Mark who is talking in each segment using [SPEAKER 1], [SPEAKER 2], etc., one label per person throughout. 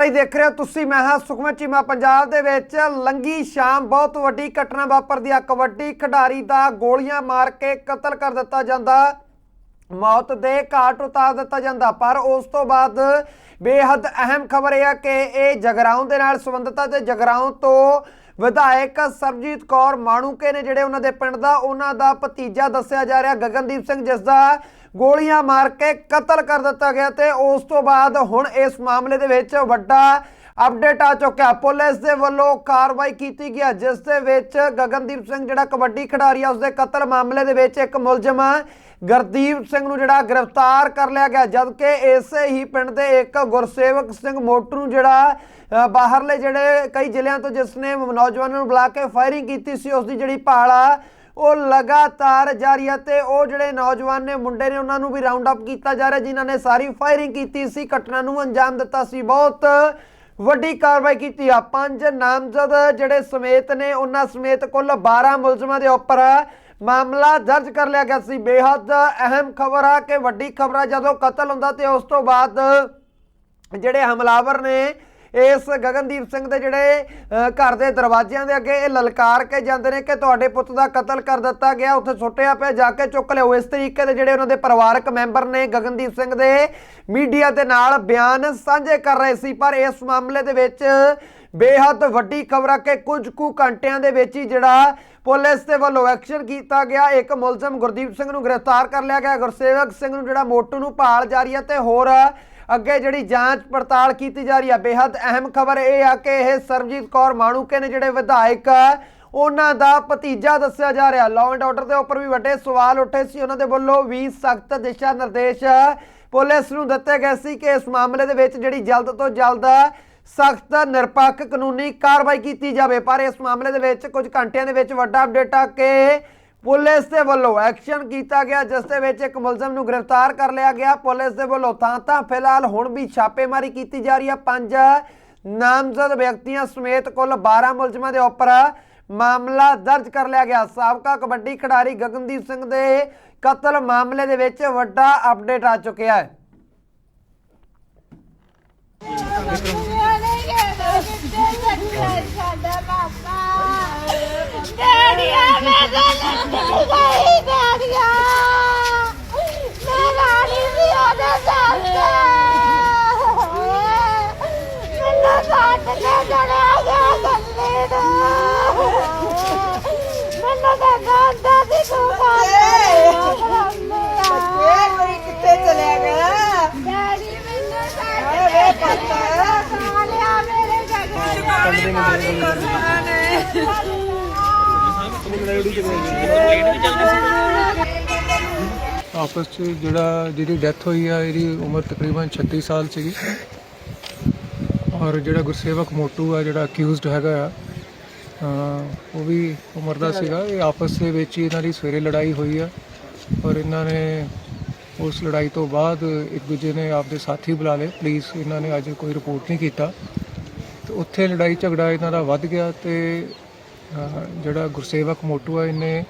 [SPEAKER 1] ਭਾਈ ਦੇਖ ਰਹੇ ਹੋ ਤੁਸੀਂ, ਮੈਂ ਹਾਂ ਸੁਖਮਨ ਚੀਮਾ ਪੰਜਾਬ ਦੇ ਵਿੱਚ। ਲੰਗੀ ਸ਼ਾਮ ਬਹੁਤ ਵੱਡੀ ਘਟਨਾ ਵਾਪਰਦੀ ਆ। ਕਬੱਡੀ ਖਿਡਾਰੀ ਦਾ ਗੋਲੀਆਂ ਮਾਰ ਕੇ ਕਤਲ ਕਰ ਦਿੱਤਾ ਜਾਂਦਾ। ਮੌਤ ਦੇ ਘਾਟ ਉਤਾਰ ਦਿੱਤਾ ਜਾਂਦਾ, ਪਰ ਉਸ ਤੋਂ ਬਾਅਦ ਬੇਹੱਦ ਅਹਿਮ ਖਬਰ ਇਹ ਆ ਕਿ ਇਹ ਜਗਰਾਉਂ ਦੇ ਨਾਲ ਸੰਬੰਧਿਤ ਹੈ ਤੇ ਜਗਰਾਉਂ ਤੋਂ ਵਿਧਾਇਕ ਸਰਬਜੀਤ ਕੌਰ ਮਾਣੂਕੇ ਨੇ ਜਿਹੜੇ ਉਹਨਾਂ ਦੇ ਪਿੰਡ ਦਾ, ਉਹਨਾਂ ਦਾ ਭਤੀਜਾ ਦੱਸਿਆ ਜਾ ਰਿਹਾ, ਗਗਨਦੀਪ ਸਿੰਘ, ਜਿਸ ਦਾ ਗੋਲੀਆਂ ਮਾਰ ਕੇ ਕਤਲ ਕਰ ਦਿੱਤਾ ਗਿਆ ਤੇ ਉਸ ਤੋਂ ਬਾਅਦ ਹੁਣ ਇਸ ਮਾਮਲੇ ਦੇ ਵਿੱਚ ਵੱਡਾ ਅਪਡੇਟ ਆ ਚੁੱਕਿਆ। ਪੁਲਿਸ ਦੇ ਵੱਲੋਂ ਕਾਰਵਾਈ ਕੀਤੀ ਗਿਆ ਜਿਸ ਦੇ ਵਿੱਚ ਗਗਨਦੀਪ ਸਿੰਘ ਜਿਹੜਾ ਕਬੱਡੀ ਖਿਡਾਰੀ ਆ, ਉਸਦੇ ਕਤਲ ਮਾਮਲੇ ਦੇ ਵਿੱਚ ਇੱਕ ਮੁਲਜ਼ਮ ਗੁਰਦੀਪ ਸਿੰਘ ਨੂੰ ਜਿਹੜਾ ਗ੍ਰਿਫਤਾਰ ਕਰ ਲਿਆ ਗਿਆ, ਜਦਕਿ ਇਸੇ ਹੀ ਪਿੰਡ ਦੇ ਇੱਕ ਗੁਰਸੇਵਕ ਸਿੰਘ ਮੋਟਰ ਨੂੰ ਜਿਹੜਾ ਬਾਹਰਲੇ ਜਿਹੜੇ ਕਈ ਜ਼ਿਲ੍ਹਿਆਂ ਤੋਂ ਜਿਸ ਨੇ ਨੌਜਵਾਨਾਂ ਨੂੰ ਬੁਲਾ ਕੇ ਫਾਇਰਿੰਗ ਕੀਤੀ ਸੀ ਉਸ ਦੀ ਜਿਹੜੀ ਭਾਲ ਆ, ਉਹ ਲਗਾਤਾਰ ਜਾਰੀ ਹੈ ਤੇ ਉਹ ਜਿਹੜੇ ਨੌਜਵਾਨ ਨੇ, ਮੁੰਡੇ ਨੇ, ਉਹਨਾਂ ਨੂੰ ਵੀ ਰਾਉਂਡ ਅਪ ਕੀਤਾ ਜਾ ਰਿਹਾ, ਜਿਨ੍ਹਾਂ ਨੇ ਸਾਰੀ ਫਾਇਰਿੰਗ ਕੀਤੀ ਸੀ, ਘਟਨਾ ਨੂੰ ਅੰਜਾਮ ਦਿੱਤਾ ਸੀ। ਬਹੁਤ ਵੱਡੀ ਕਾਰਵਾਈ ਕੀਤੀ ਆ। ਪੰਜ ਨਾਮਜ਼ਦ ਜਿਹੜੇ ਸਮੇਤ ਨੇ, ਉਹਨਾਂ ਸਮੇਤ ਕੁੱਲ 12 ਮੁਲਜ਼ਮਾਂ ਦੇ ਉੱਪਰ ਮਾਮਲਾ ਦਰਜ ਕਰ ਲਿਆ ਗਿਆ ਸੀ। ਬੇਹੱਦ ਅਹਿਮ ਖਬਰ ਆ ਕਿ ਵੱਡੀ ਖਬਰ ਆ। ਜਦੋਂ ਕਤਲ ਹੁੰਦਾ ਤੇ ਉਸ ਤੋਂ ਬਾਅਦ ਜਿਹੜੇ ਹਮਲਾਵਰ ਨੇ ਇਸ ਗਗਨਦੀਪ ਸਿੰਘ ਦੇ ਜਿਹੜੇ ਘਰ ਦੇ ਦਰਵਾਜ਼ਿਆਂ ਦੇ ਅੱਗੇ ਇਹ ਲਲਕਾਰ ਕੇ ਜਾਂਦੇ ਨੇ ਕਿ ਤੁਹਾਡੇ ਪੁੱਤ ਦਾ ਕਤਲ ਕਰ ਦਿੱਤਾ ਗਿਆ, ਉੱਥੇ ਸੁੱਟਿਆ ਪਿਆ, ਜਾ ਕੇ ਚੁੱਕ ਲਿਓ ਇਸ ਤਰੀਕੇ ਦੇ ਜਿਹੜੇ ਉਹਨਾਂ ਦੇ ਪਰਿਵਾਰਕ ਮੈਂਬਰ ਨੇ ਗਗਨਦੀਪ ਸਿੰਘ ਦੇ, ਮੀਡੀਆ ਦੇ ਨਾਲ ਬਿਆਨ ਸਾਂਝੇ ਕਰ ਰਹੇ ਸੀ, ਪਰ ਇਸ ਮਾਮਲੇ ਦੇ ਵਿੱਚ ਬੇਹੱਦ ਵੱਡੀ ਖਬਰ ਆ ਕਿ ਕੁਝ ਕੁ ਘੰਟਿਆਂ ਦੇ ਵਿੱਚ ਹੀ ਜਿਹੜਾ ਪੁਲਿਸ ਦੇ ਵੱਲੋਂ ਐਕਸ਼ਨ ਕੀਤਾ ਗਿਆ, ਇੱਕ ਮੁਲਜ਼ਮ ਗੁਰਦੀਪ ਸਿੰਘ ਨੂੰ ਗ੍ਰਿਫਤਾਰ ਕਰ ਲਿਆ ਗਿਆ। ਗੁਰਸੇਵਕ ਸਿੰਘ ਨੂੰ ਜਿਹੜਾ ਮੋਟੂ ਨੂੰ ਭਾਲ ਜਾਰੀ ਹੈ ਤੇ ਹੋਰ ਅੱਗੇ ਜਿਹੜੀ ਜਾਂਚ ਪੜਤਾਲ ਕੀਤੀ ਜਾ ਰਹੀ ਹੈ ਬੇहद ਅਹਿਮ ਖਬਰ ਇਹ ਆ ਕਿ ਇਹ ਸਰਬਜੀਤ ਕੌਰ ਮਾਣੂਕੇ ਨੇ ਜਿਹੜੇ ਵਿਧਾਇਕ ਉਹਨਾਂ ਦਾ ਭਤੀਜਾ ਦੱਸਿਆ ਜਾ ਰਿਹਾ। ਲਾਅ ਐਂਡ ਆਰਡਰ ਦੇ ਉੱਪਰ ਵੀ ਵੱਡੇ ਸਵਾਲ ਉੱਠੇ ਸੀ। ਉਹਨਾਂ ਦੇ ਵੱਲੋਂ ਵੀ ਸਖਤ ਦਿਸ਼ਾ ਨਿਰਦੇਸ਼ ਪੁਲਿਸ ਨੂੰ ਦਿੱਤੇ ਗਏ ਸੀ ਕਿ ਇਸ ਮਾਮਲੇ ਦੇ ਵਿੱਚ ਜਿਹੜੀ ਜਲਦ ਤੋਂ ਜਲਦ ਸਖਤ ਨਿਰਪੱਖ ਕਾਨੂੰਨੀ ਕਾਰਵਾਈ ਕੀਤੀ ਜਾਵੇ। ਪਰ ਇਸ ਮਾਮਲੇ ਦੇ ਵਿੱਚ ਕੁਝ ਘੰਟਿਆਂ ਦੇ ਵਿੱਚ ਵੱਡਾ ਅਪਡੇਟ ਆ ਕਿ ਪੁਲਿਸ ਦੇ ਵੱਲੋਂ ਐਕਸ਼ਨ ਕੀਤਾ ਗਿਆ, ਜਿਸ ਦੇ ਵਿੱਚ ਇੱਕ ਮੁਲਜ਼ਮ ਨੂੰ ਗ੍ਰਿਫਤਾਰ ਕਰ ਲਿਆ ਗਿਆ। ਪੁਲਿਸ ਦੇ ਵੱਲੋਂ ਤਾਂ ਤਾਂ ਫਿਲਹਾਲ ਹੁਣ ਵੀ ਛਾਪੇਮਾਰੀ ਕੀਤੀ ਜਾ ਰਹੀ ਹੈ। ਪੰਜ ਨਾਮਜ਼ਦ ਵਿਅਕਤੀਆਂ ਸਮੇਤ ਕੁੱਲ 12 ਮੁਲਜ਼ਮਾਂ ਦੇ ਉੱਪਰ ਮਾਮਲਾ ਦਰਜ ਕਰ ਲਿਆ ਗਿਆ। ਸਾਬਕਾ ਕਬੱਡੀ ਖਿਡਾਰੀ ਗਗਨਦੀਪ ਸਿੰਘ ਦੇ ਕਤਲ ਮਾਮਲੇ ਦੇ ਵਿੱਚ ਵੱਡਾ ਅਪਡੇਟ ਆ ਚੁੱਕਿਆ ਹੈ
[SPEAKER 2] ਡੈਡੀਆ ਮੈਂ ਤਾਂ ਨਹੀਂ ਗਈ ਡੈਡੀਆ ਮੈਂ ਰਾਣੀ ਵੀ ਉਹਦੇ ਸਾਹਮਣੇ ਮੈਨੂੰ ਸਾਥ ਕੇ ਜੜਿਆ ਗਿਆ ਗੱਲੇ ਨੂੰ ਮੈਨੂੰ ਤਾਂ ਗਾਂਦਾ ਸੀ ਤੂੰ
[SPEAKER 3] ਬੱਚੇ ਕੋਈ ਕਿੱਥੇ ਚਲਿਆ ਗਿਆ
[SPEAKER 2] ਡੈਡੀ ਮੈਨੂੰ ਸਾਥ
[SPEAKER 3] ਹਾਏ ਵੇ ਪੁੱਤ।
[SPEAKER 2] ਮੇਰੇ ਜਗ੍ਹਾ
[SPEAKER 3] ਮਾਰੀ ਕੁਰਬਾਨ
[SPEAKER 4] ਆਪਸ 'ਚ ਜਿਹੜਾ ਜਿਹਦੀ ਡੈਥ ਹੋਈ ਆ, ਇਹਦੀ ਉਮਰ ਤਕਰੀਬਨ 36 ਸਾਲ ਸੀਗੀ। ਔਰ ਜਿਹੜਾ ਗੁਰਸੇਵਕ ਮੋਟੂ ਆ, ਜਿਹੜਾ ਅਕਿਊਜ਼ਡ ਹੈਗਾ ਆ ਉਹ ਵੀ ਉਮਰ ਦਾ ਸੀਗਾ। ਇਹ ਆਪਸ ਦੇ ਵਿੱਚ ਹੀ ਇਹਨਾਂ ਦੀ ਸਵੇਰੇ ਲੜਾਈ ਹੋਈ ਆ ਔਰ ਇਹਨਾਂ ਨੇ ਉਸ ਲੜਾਈ ਤੋਂ ਬਾਅਦ ਇੱਕ ਦੂਜੇ ਨੇ ਆਪਦੇ ਸਾਥੀ ਬੁਲਾ ਲਏ। ਪੁਲਿਸ ਇਹਨਾਂ ਨੇ ਅੱਜ ਕੋਈ ਰਿਪੋਰਟ ਨਹੀਂ ਕੀਤਾ। ਤੇ ਉੱਥੇ ਲੜਾਈ ਝਗੜਾ ਇਹਨਾਂ ਦਾ ਵੱਧ ਗਿਆ ਤੇ ਜਿਹੜਾ ਗੁਰਸੇਵਕ ਮੋਟੂ ਆ ਇਹਨੇ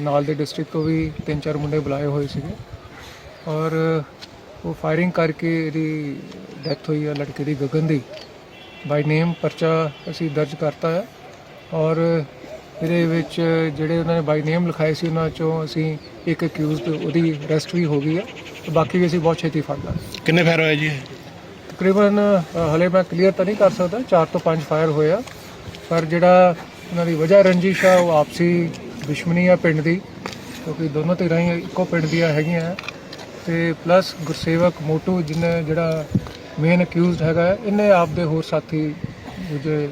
[SPEAKER 4] ਨਾਲ ਦੇ ਡਿਸਟ੍ਰਿਕਟ ਤੋਂ ਵੀ ਤਿੰਨ ਚਾਰ ਮੁੰਡੇ ਬੁਲਾਏ ਹੋਏ ਸੀਗੇ। ਔਰ ਉਹ ਫਾਇਰਿੰਗ ਕਰਕੇ ਇਹਦੀ ਡੈਥ ਹੋਈ ਆ ਲੜਕੇ ਦੀ ਗਗਨ ਦੀ। ਬਾਈ ਨੇਮ ਪਰਚਾ ਅਸੀਂ ਦਰਜ ਕਰਤਾ ਹੈ ਔਰ ਇਹਦੇ ਵਿੱਚ ਜਿਹੜੇ ਉਹਨਾਂ ਨੇ ਬਾਈ ਨੇਮ ਲਿਖਾਏ ਸੀ ਉਹਨਾਂ ਚੋਂ ਅਸੀਂ ਇੱਕ ਅਕਿਊਜ਼ਡ ਉਹਦੀ ਅਰੈਸਟ ਵੀ ਹੋ ਗਈ ਤੇ ਬਾਕੀ ਵੀ ਅਸੀਂ ਬਹੁਤ ਛੇਤੀ ਫੜ ਲਾਂਗੇ।
[SPEAKER 5] ਕਿੰਨੇ ਫੈਰ ਹੋਏ ਜੀ?
[SPEAKER 4] ਤਕਰੀਬਨ ਹਲੇ ਮੈਂ ਕਲੀਅਰ ਤਾਂ ਨਹੀਂ ਕਰ ਸਕਦਾ 4 ਤੋਂ 5 ਫਾਇਰ ਹੋਏ ਆ। ਪਰ ਜਿਹੜਾ ਉਹਨਾਂ ਦੀ ਵਜ੍ਹਾ ਰੰਜਿਸ਼ ਆ ਉਹ ਆਪਸੀ ਦੁਸ਼ਮਣੀ ਆ ਪਿੰਡ ਦੀ ਕਿਉਂਕਿ ਦੋਨੋਂ ਧਿਰਾਂ ਹੀ ਇੱਕੋ ਪਿੰਡ ਦੀਆਂ ਹੈਗੀਆਂ। ਤੇ ਪਲੱਸ ਗੁਰਸੇਵਕ ਮੋਟੂ ਜਿਹਨੇ ਜਿਹੜਾ ਮੇਨ ਅਕਿਊਜ਼ਡ ਹੈਗਾ ਇਹਨੇ ਆਪਦੇ ਹੋਰ ਸਾਥੀ ਦੂਜੇ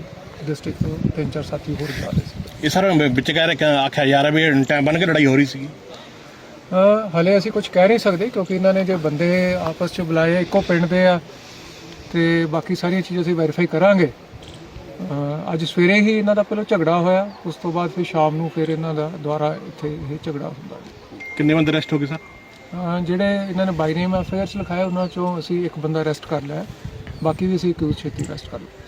[SPEAKER 4] ਡਿਸਟ੍ਰਿਕਟ ਤੋਂ ਤਿੰਨ ਚਾਰ ਸਾਥੀ ਹੋਰ ਬੁਲਾ ਲਏ ਸੀ।
[SPEAKER 5] ਇਹ ਸਰ ਵਿੱਚ ਕਹਿ ਰਹੇ ਕਿ ਆਖਿਆ ਰਿਹਾ ਵੀ ਟਾਈਮ ਬਣ ਕੇ ਲੜਾਈ ਹੋ ਰਹੀ ਸੀ
[SPEAKER 4] ਹਲੇ ਅਸੀਂ ਕੁਝ ਕਹਿ ਨਹੀਂ ਸਕਦੇ ਕਿਉਂਕਿ ਇਹਨਾਂ ਨੇ ਜੇ ਬੰਦੇ ਆਪਸ 'ਚ ਬੁਲਾਏ ਇੱਕੋ ਪਿੰਡ ਦੇ ਆ ਤੇ ਬਾਕੀ ਸਾਰੀਆਂ ਚੀਜ਼ਾਂ ਅਸੀਂ ਵੈਰੀਫਾਈ ਕਰਾਂਗੇ। ਅੱਜ ਸਵੇਰੇ ਹੀ ਇਹਨਾਂ ਦਾ ਪਹਿਲਾਂ ਝਗੜਾ ਹੋਇਆ ਉਸ ਤੋਂ ਬਾਅਦ ਫਿਰ ਸ਼ਾਮ ਨੂੰ ਫਿਰ ਇਹਨਾਂ ਦਾ ਦੁਬਾਰਾ ਇੱਥੇ ਇਹ ਝਗੜਾ ਹੁੰਦਾ
[SPEAKER 5] ਕਿੰਨੇ ਬੰਦੇ ਅਰੈਸਟ ਹੋ ਗਏ ਸਰ
[SPEAKER 4] ਜਿਹੜੇ ਇਹਨਾਂ ਨੇ ਬਾਈ ਨੇਮ ਅਫੇਅਰਸ ਲਿਖਾਇਆ ਉਹਨਾਂ ਚੋਂ ਅਸੀਂ ਇੱਕ ਬੰਦਾ ਅਰੈਸਟ ਕਰ ਲਿਆ ਹੈ। ਬਾਕੀ ਵੀ ਅਸੀਂ ਕਿਉਂ ਛੇਤੀ ਅਰੈਸਟ ਕਰ ਲਿਆ